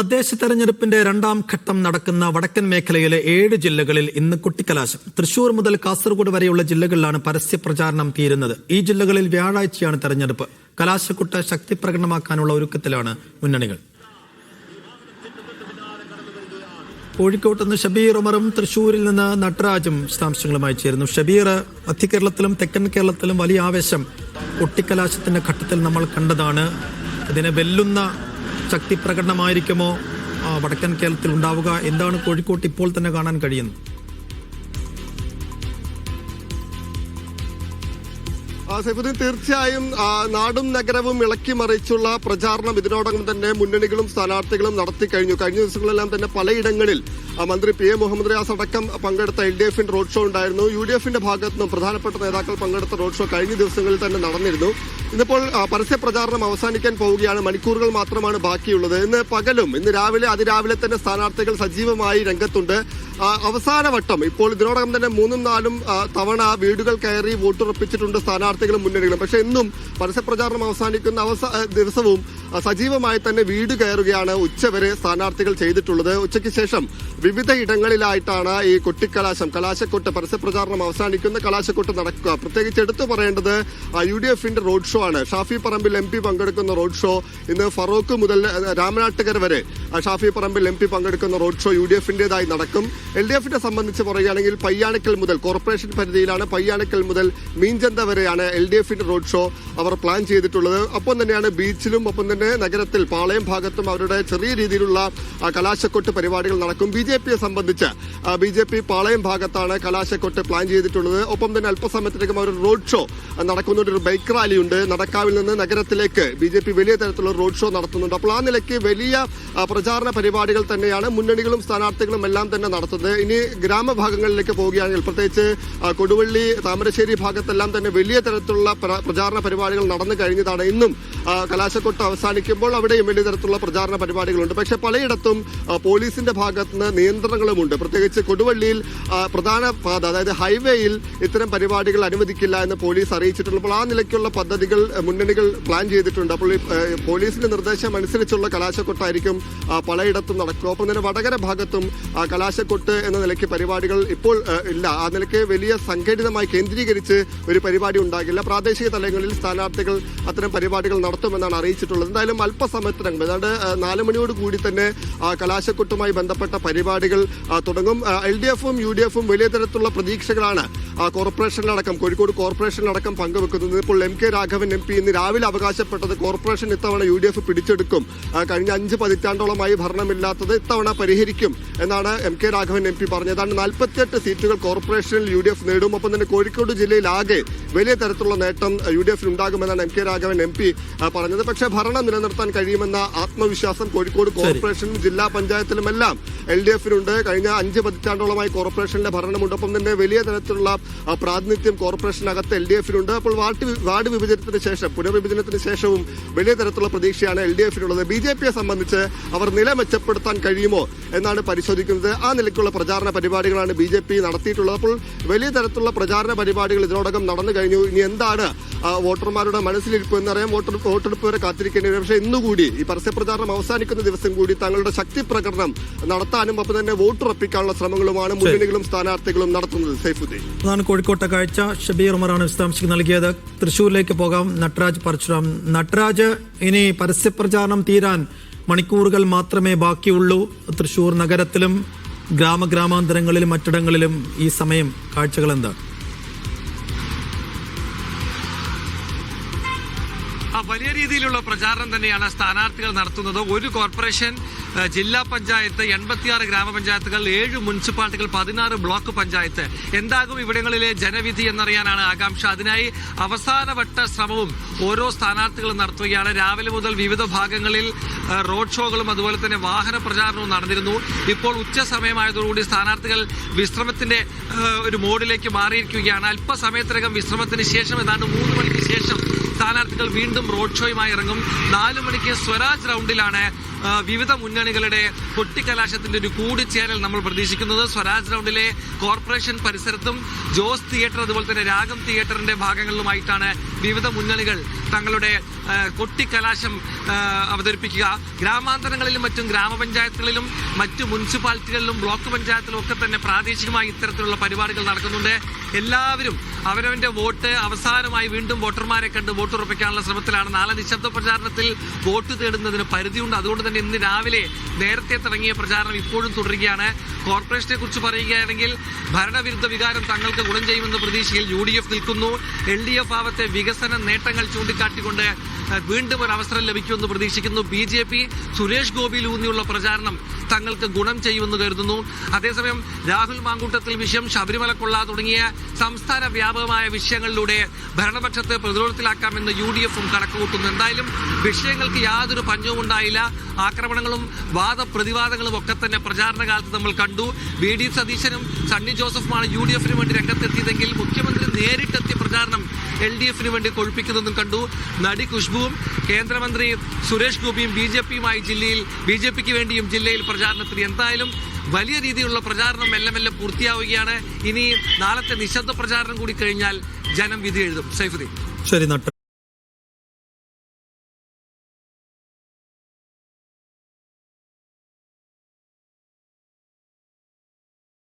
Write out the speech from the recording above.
തദ്ദേശ തെരഞ്ഞെടുപ്പിന്റെ രണ്ടാം ഘട്ടം നടക്കുന്ന വടക്കൻ മേഖലയിലെ ഏഴ് ജില്ലകളിൽ ഇന്ന് കുട്ടിക്കലാശം. തൃശൂർ മുതൽ കാസർഗോഡ് വരെയുള്ള ജില്ലകളിലാണ് പരസ്യ പ്രചാരണം തീരുന്നത്. ഈ ജില്ലകളിൽ വ്യാഴാഴ്ചയാണ് തെരഞ്ഞെടുപ്പ്. കലാശക്കുട്ട ശക്തി പ്രകടനമാക്കാനുള്ള ഒരുക്കത്തിലാണ് മുന്നണികൾ. കോഴിക്കോട്ട് നിന്ന് ഷബീർ ഉമറും തൃശൂരിൽ നിന്ന് നടരാജും വിശദാംശങ്ങളുമായി ചേരുന്നു. ഷബീർ മധ്യ കേരളത്തിലും തെക്കൻ കേരളത്തിലും വലിയ ആവേശം കുട്ടിക്കലാശത്തിന്റെ ഘട്ടത്തിൽ നമ്മൾ കണ്ടതാണ്. ഇതിനെ വെല്ലുന്ന ശക്തി പ്രകടനമായിരിക്കുമോ? വടക്കൻ കേരളത്തിൽ ഉണ്ടാവുക. എന്താണ് കോഴിക്കോട്ട് ഇപ്പോൾ തന്നെ കാണാൻ കഴിയുന്നത്? സൈഫുദ്ദീൻ തീർച്ചയായും നാടും നഗരവും ഇളക്കി മറിച്ചുള്ള പ്രചാരണം ഇതിനോടകം തന്നെ മുന്നണികളും സ്ഥാനാർത്ഥികളും നടത്തി കഴിഞ്ഞു. കഴിഞ്ഞ ദിവസങ്ങളെല്ലാം തന്നെ പലയിടങ്ങളിൽ മന്ത്രി പി എ മുഹമ്മദ് റിയാസ് അടക്കം പങ്കെടുത്ത എൽ ഡി എഫിന്റെ റോഡ് ഷോ ഉണ്ടായിരുന്നു. യു ഡി എഫിന്റെ ഭാഗത്തു നിന്നും പ്രധാനപ്പെട്ട നേതാക്കൾ പങ്കെടുത്ത റോഡ് ഷോ കഴിഞ്ഞ ദിവസങ്ങളിൽ തന്നെ നടന്നിരുന്നു. ഇന്നിപ്പോൾ പരസ്യ പ്രചാരണം അവസാനിക്കാൻ പോവുകയാണ്. മണിക്കൂറുകൾ മാത്രമാണ് ബാക്കിയുള്ളത്. ഇന്ന് പകലും ഇന്ന് രാവിലെ അതിരാവിലെ തന്നെ സ്ഥാനാർത്ഥികൾ സജീവമായി രംഗത്തുണ്ട്. അവസാനവട്ടം അവസാന വട്ടം ഇപ്പോൾ ഇതിനോടകം തന്നെ മൂന്നും നാലും തവണ വീടുകൾ കയറി വോട്ടുറപ്പിച്ചിട്ടുണ്ട് സ്ഥാനാർത്ഥികളും മുന്നണികളും പക്ഷെ ഇന്നും പരസ്യപ്രചാരണം അവസാനിക്കുന്ന അവസ ദിവസവും സജീവമായി തന്നെ വീട് കയറുകയാണ് ഉച്ചവരെ സ്ഥാനാർത്ഥികൾ ചെയ്തിട്ടുള്ളത്. ഉച്ചയ്ക്ക് ശേഷം വിവിധ ഇടങ്ങളിലായിട്ടാണ് ഈ കൊട്ടിക്കലാശം കലാശക്കൊട്ട് പരസ്യപ്രചാരണം അവസാനിക്കുന്ന കലാശക്കൊട്ട് നടക്കുക. പ്രത്യേകിച്ച് എടുത്തു പറയേണ്ടത് യു ഡി എഫിന്റെ റോഡ് ഷോ ആണ് ഷാഫി പറമ്പിൽ എം പങ്കെടുക്കുന്ന റോഡ് ഷോ ഇന്ന് ഫറോക്ക് മുതൽ രാമനാട്ടുകര വരെ ഷാഫി പറമ്പിൽ എം പങ്കെടുക്കുന്ന റോഡ് ഷോ യു ഡി എഫിന്റെതായി നടക്കും. എൽ ഡി എഫിനെ സംബന്ധിച്ച് പറയുകയാണെങ്കിൽ പയ്യാണിക്കൽ മുതൽ കോർപ്പറേഷൻ പരിധിയിലാണ് പയ്യാണിക്കൽ മുതൽ മീൻചന്ത വരെയാണ് എൽ ഡി എഫിന്റെ റോഡ് ഷോ അവർ പ്ലാൻ ചെയ്തിട്ടുള്ളത്. ഒപ്പം തന്നെയാണ് ബീച്ചിലും ഒപ്പം തന്നെ നഗരത്തിൽ പാളയം ഭാഗത്തും അവരുടെ ചെറിയ രീതിയിലുള്ള കലാശക്കൊട്ട് പരിപാടികൾ നടക്കും. ബി ജെ പിയെ സംബന്ധിച്ച് ബി ജെ പി പാളയം ഭാഗത്താണ് കലാശക്കൊട്ട് പ്ലാൻ ചെയ്തിട്ടുള്ളത്. ഒപ്പം തന്നെ അല്പസമയത്തിനകം അവർ റോഡ് ഷോ നടക്കുന്ന ഒരു ബൈക്ക് റാലിയുണ്ട്. നടക്കാവിൽ നിന്ന് നഗരത്തിലേക്ക് ബി ജെ പി വലിയ തരത്തിലുള്ള റോഡ് ഷോ നടത്തുന്നുണ്ട്. അപ്പോൾ ആ നിലയ്ക്ക് വലിയ പ്രചാരണ പരിപാടികൾ തന്നെയാണ് മുന്നണികളും സ്ഥാനാർത്ഥികളും എല്ലാം തന്നെ നടത്തുന്നത്. ഇനി ഗ്രാമഭാഗങ്ങളിലേക്ക് പോവുകയാണെങ്കിൽ പ്രത്യേകിച്ച് കൊടുവള്ളി താമരശ്ശേരി ഭാഗത്തെല്ലാം തന്നെ വലിയ തരത്തിലുള്ള പ്രചാരണ പരിപാടികൾ നടന്നു കഴിഞ്ഞതാണ് ഇന്നും. കലാശക്കൊട്ട് അവസാനിക്കുമ്പോൾ അവിടെയും വലിയ തരത്തിലുള്ള പ്രചാരണ പരിപാടികളുണ്ട്. പക്ഷെ പലയിടത്തും പോലീസിന്റെ ഭാഗത്ത് നിന്ന് നിയന്ത്രണങ്ങളുമുണ്ട്. പ്രത്യേകിച്ച് കൊടുവള്ളിയിൽ പ്രധാന പാത അതായത് ഹൈവേയിൽ ഇത്തരം പരിപാടികൾ അനുവദിക്കില്ല എന്ന് പോലീസ് അറിയിച്ചിട്ടുള്ളപ്പോൾ ആ നിലയ്ക്കുള്ള പദ്ധതികൾ മുന്നണികൾ പ്ലാൻ ചെയ്തിട്ടുണ്ട്. അപ്പോൾ പോലീസിന്റെ നിർദ്ദേശം അനുസരിച്ചുള്ള കലാശക്കൊട്ടായിരിക്കും പലയിടത്തും നടക്കുക. ഒപ്പം തന്നെ വടകര ഭാഗത്തും കലാശക്കൊട്ട് എന്ന നിലയ്ക്ക് പരിപാടികൾ ഇപ്പോൾ ഇല്ല. ആ നിലയ്ക്ക് വലിയ സംഘടിതമായി കേന്ദ്രീകരിച്ച് ഒരു പരിപാടി ഉണ്ടാകില്ല. പ്രാദേശിക തലങ്ങളിൽ സ്ഥാനാർത്ഥികൾ അത്തരം പരിപാടികൾ നടത്തുമെന്നാണ് അറിയിച്ചിട്ടുള്ളത്. എന്തായാലും അല്പസമയത്തിനകം ഏതാണ്ട് നാല് മണിയോട് കൂടി തന്നെ കലാശക്കൊട്ടുമായി ബന്ധപ്പെട്ട പരിപാടികൾ തുടങ്ങും. എൽ ഡി എഫും യു ഡി എഫും വലിയ തരത്തിലുള്ള പ്രതീക്ഷകളാണ് കോർപ്പറേഷനിലടക്കം കോഴിക്കോട് കോർപ്പറേഷനിലടക്കം പങ്കുവെക്കുന്നത് ഇപ്പോൾ M K Raghavan M P ഇന്ന് രാവിലെ അവകാശപ്പെട്ടത് കോർപ്പറേഷൻ ഇത്തവണ യു ഡി എഫ് പിടിച്ചെടുക്കും. കഴിഞ്ഞ അഞ്ച് പതിറ്റാണ്ടോളമായി ഭരണമില്ലാത്തത് ഇത്തവണ പരിഹരിക്കും എന്നാണ് M K Raghavan M P പറഞ്ഞത്. ഏതാണ്ട് നാൽപ്പത്തിയെട്ട് സീറ്റുകൾ കോർപ്പറേഷനിൽ യു ഡി എഫ് നേടും. ഒപ്പം തന്നെ കോഴിക്കോട് ജില്ലയിൽ ആകെ വലിയ തരത്തിലുള്ള നേട്ടം യു ഡി എഫിന് ഉണ്ടാകുമെന്നാണ് M K Raghavan M P പറഞ്ഞത്. പക്ഷേ ഭരണം നിലനിർത്താൻ കഴിയുമെന്ന ആത്മവിശ്വാസം കോഴിക്കോട് കോർപ്പറേഷനും ജില്ലാ പഞ്ചായത്തിലുമെല്ലാം എൽ ഡി എഫിനുണ്ട്. കഴിഞ്ഞ അഞ്ച് പതിറ്റാണ്ടോളമായി കോർപ്പറേഷനിലെ ഭരണമുണ്ട്. ഒപ്പം തന്നെ വലിയ തരത്തിലുള്ള ആ, പ്രാതിനിധ്യം കോർപ്പറേഷനകത്ത് എൽ ഡി എഫിനുണ്ട് അപ്പോൾ വാർഡ് വാർഡ് വിഭജനത്തിന് ശേഷം പുനർവിഭജനത്തിന് ശേഷവും വലിയ തരത്തിലുള്ള പ്രതീക്ഷയാണ് എൽ ഡി എഫിനുള്ളത് ബി ജെ പിയെ സംബന്ധിച്ച് അവർ നില മെച്ചപ്പെടുത്താൻ കഴിയുമോ എന്നാണ് പരിശോധിക്കുന്നത്. ആ നിലയ്ക്കുള്ള പ്രചാരണ പരിപാടികളാണ് ബി ജെ പി നടത്തിയിട്ടുള്ളത്. അപ്പോൾ വലിയ തരത്തിലുള്ള പ്രചാരണ പരിപാടികൾ ഇതിനോടകം നടന്നു കഴിഞ്ഞു. ഇനി എന്താണ് വോട്ടർമാരുടെ മനസ്സിലിരിപ്പ് എന്നറിയാം. വോട്ടർ വോട്ടെടുപ്പ് വരെ കാത്തിരിക്കേണ്ടി വരും. പക്ഷേ ഇന്നുകൂടി ഈ പരസ്യപ്രചാരണം അവസാനിക്കുന്ന ദിവസം കൂടി തങ്ങളുടെ ശക്തി പ്രകടനം നടത്താനും ഒപ്പം തന്നെ വോട്ടുറപ്പിക്കാനുള്ള ശ്രമങ്ങളുമാണ് മുന്നണികളും സ്ഥാനാർത്ഥികളും നടത്തുന്നത്. സൈഫുദ്ദീൻ. അതാണ് കോഴിക്കോട്ടെ കാഴ്ച. ഷബീർ ഉമറാണ് വിശദാംശങ്ങൾ നൽകിയത്. തൃശൂരിലേക്ക് പോകാം. നട്രാജ് പരശുരാം നട്രാജ് ഇനി പരസ്യപ്രചാരണം തീരാൻ മണിക്കൂറുകൾ മാത്രമേ ബാക്കിയുള്ളൂ. തൃശൂർ നഗരത്തിലും ഗ്രാമഗ്രാമാന്തരങ്ങളിലും മറ്റിടങ്ങളിലും ഈ സമയം കാഴ്ചകൾ എന്താണ്? ആ വലിയ രീതിയിലുള്ള പ്രചാരണം തന്നെയാണ് സ്ഥാനാർത്ഥികൾ നടത്തുന്നത്. ഒരു കോർപ്പറേഷൻ ജില്ലാ പഞ്ചായത്ത് എൺപത്തിയാറ് ഗ്രാമപഞ്ചായത്തുകൾ ഏഴ് മുനിസിപ്പാലിറ്റികൾ പതിനാറ് ബ്ലോക്ക് പഞ്ചായത്ത്. എന്താകും ഇവിടങ്ങളിലെ ജനവിധി എന്നറിയാനാണ് ആകാംക്ഷ. അതിനായി അവസാനവട്ട ശ്രമവും ഓരോ സ്ഥാനാർത്ഥികളും നടത്തുകയാണ്. രാവിലെ മുതൽ വിവിധ ഭാഗങ്ങളിൽ റോഡ് ഷോകളും അതുപോലെ തന്നെ വാഹന പ്രചാരണവും നടന്നിരുന്നു. ഇപ്പോൾ ഉച്ച സമയമായതോടുകൂടി സ്ഥാനാർത്ഥികൾ വിശ്രമത്തിന്റെ ഒരു മോഡിലേക്ക് മാറിയിരിക്കുകയാണ്. അല്പസമയത്തിനകം വിശ്രമത്തിന് ശേഷം ഏതാണ്ട് മൂന്ന് മണിക്ക് ശേഷം സ്ഥാനാർത്ഥികൾ വീണ്ടും റോഡ് ഷോയുമായി ഇറങ്ങും. നാലു മണിക്ക് സ്വരാജ് റൗണ്ടിലാണ് വിവിധ മുന്നണികളുടെ കൊട്ടിക്കലാശത്തിന്റെ ഒരു കൂടിച്ചേരൽ നമ്മൾ പ്രതീക്ഷിക്കുന്നത്. സ്വരാജ് റൗണ്ടിലെ കോർപ്പറേഷൻ പരിസരത്തും ജോസ് തിയേറ്റർ അതുപോലെ തന്നെ രാഗം തിയേറ്ററിന്റെ ഭാഗങ്ങളിലുമായിട്ടാണ് വിവിധ മുന്നണികൾ തങ്ങളുടെ കൊട്ടിക്കലാശം അവതരിപ്പിക്കുക. ഗ്രാമാന്തരങ്ങളിലും മറ്റും ഗ്രാമപഞ്ചായത്തുകളിലും മറ്റു മുനിസിപ്പാലിറ്റികളിലും ബ്ലോക്ക് പഞ്ചായത്തിലും ഒക്കെ തന്നെ പ്രാദേശികമായി ഇത്തരത്തിലുള്ള പരിപാടികൾ നടക്കുന്നുണ്ട്. എല്ലാവരും അവരവന്റെ വോട്ട് അവസാനമായി വീണ്ടും വോട്ടർമാരെ കണ്ട് വോട്ട് ഉറപ്പിക്കാനുള്ള ശ്രമത്തിലാണ്. നാളെ നിശബ്ദ പ്രചാരണത്തിൽ വോട്ട് തേടുന്നതിന് പരിധിയുണ്ട്. അതുകൊണ്ട് തന്നെ ഇന്ന് രാവിലെ നേരത്തെ തുടങ്ങിയ പ്രചാരണം ഇപ്പോഴും തുടരുകയാണ്. കോർപ്പറേഷനെ കുറിച്ച് പറയുകയാണെങ്കിൽ ഭരണവിരുദ്ധ വികാരം തങ്ങൾക്ക് ഗുണം ചെയ്യുമെന്ന പ്രതീക്ഷയിൽ യു ഡി എഫ് നിൽക്കുന്നു. എൽ ഡി എഫ് ആവത്തെ വികസന നേട്ടങ്ങൾ ചൂണ്ടിക്കാട്ടിക്കൊണ്ട് വീണ്ടും ഒരു അവസരം ലഭിക്കുമെന്ന് പ്രതീക്ഷിക്കുന്നു ബി ജെ പി. സുരേഷ് ഗോപിയിൽ ഊന്നിയുള്ള പ്രചാരണം തങ്ങൾക്ക് ഗുണം ചെയ്യുമെന്ന് കരുതുന്നു. അതേസമയം രാഹുൽ മാങ്കൂട്ടത്തിൽ വിഷയം ശബരിമല കൊള്ള തുടങ്ങിയ സംസ്ഥാന വ്യാപകമായ വിഷയങ്ങളിലൂടെ ഭരണപക്ഷത്തെ പ്രതിരോധത്തിലാക്കാമെന്ന് യു ഡി എഫും കണക്കുകൂട്ടുന്നു. എന്തായാലും വിഷയങ്ങൾക്ക് യാതൊരു പഞ്ചവും ഉണ്ടായില്ല. ആക്രമണങ്ങളും വാദപ്രതിവാദങ്ങളും ഒക്കെ തന്നെ പ്രചാരണ കാലത്ത് നമ്മൾ കണ്ടു. വി ഡി സതീശനും സണ്ണി ജോസഫുമാണ് യു ഡി എഫിന് വേണ്ടി രംഗത്തെത്തിയതെങ്കിൽ മുഖ്യമന്ത്രി നേരിട്ടെത്തിയ പ്രചാരണം എൽ ഡി എഫിന് വേണ്ടി കൊഴുപ്പിക്കുന്നതും കണ്ടു. നടി ഖുഷ്ബുവും കേന്ദ്രമന്ത്രി സുരേഷ് ഗോപിയും ബി ജെ പിയുമായി ജില്ലയിൽ ബി ജെ പിക്ക് വേണ്ടിയും ജില്ലയിൽ പ്രചാരണത്തിന് എന്തായാലും വലിയ രീതിയിലുള്ള പ്രചാരണം മെല്ലെ മെല്ലെ പൂർത്തിയാവുകയാണ്. ഇനി നാളത്തെ നിശബ്ദ പ്രചാരണം കൂടി കഴിഞ്ഞാൽ ജനം വിധി എഴുതും. സൈഫുദ്ദീൻ. ശരി നട്ട.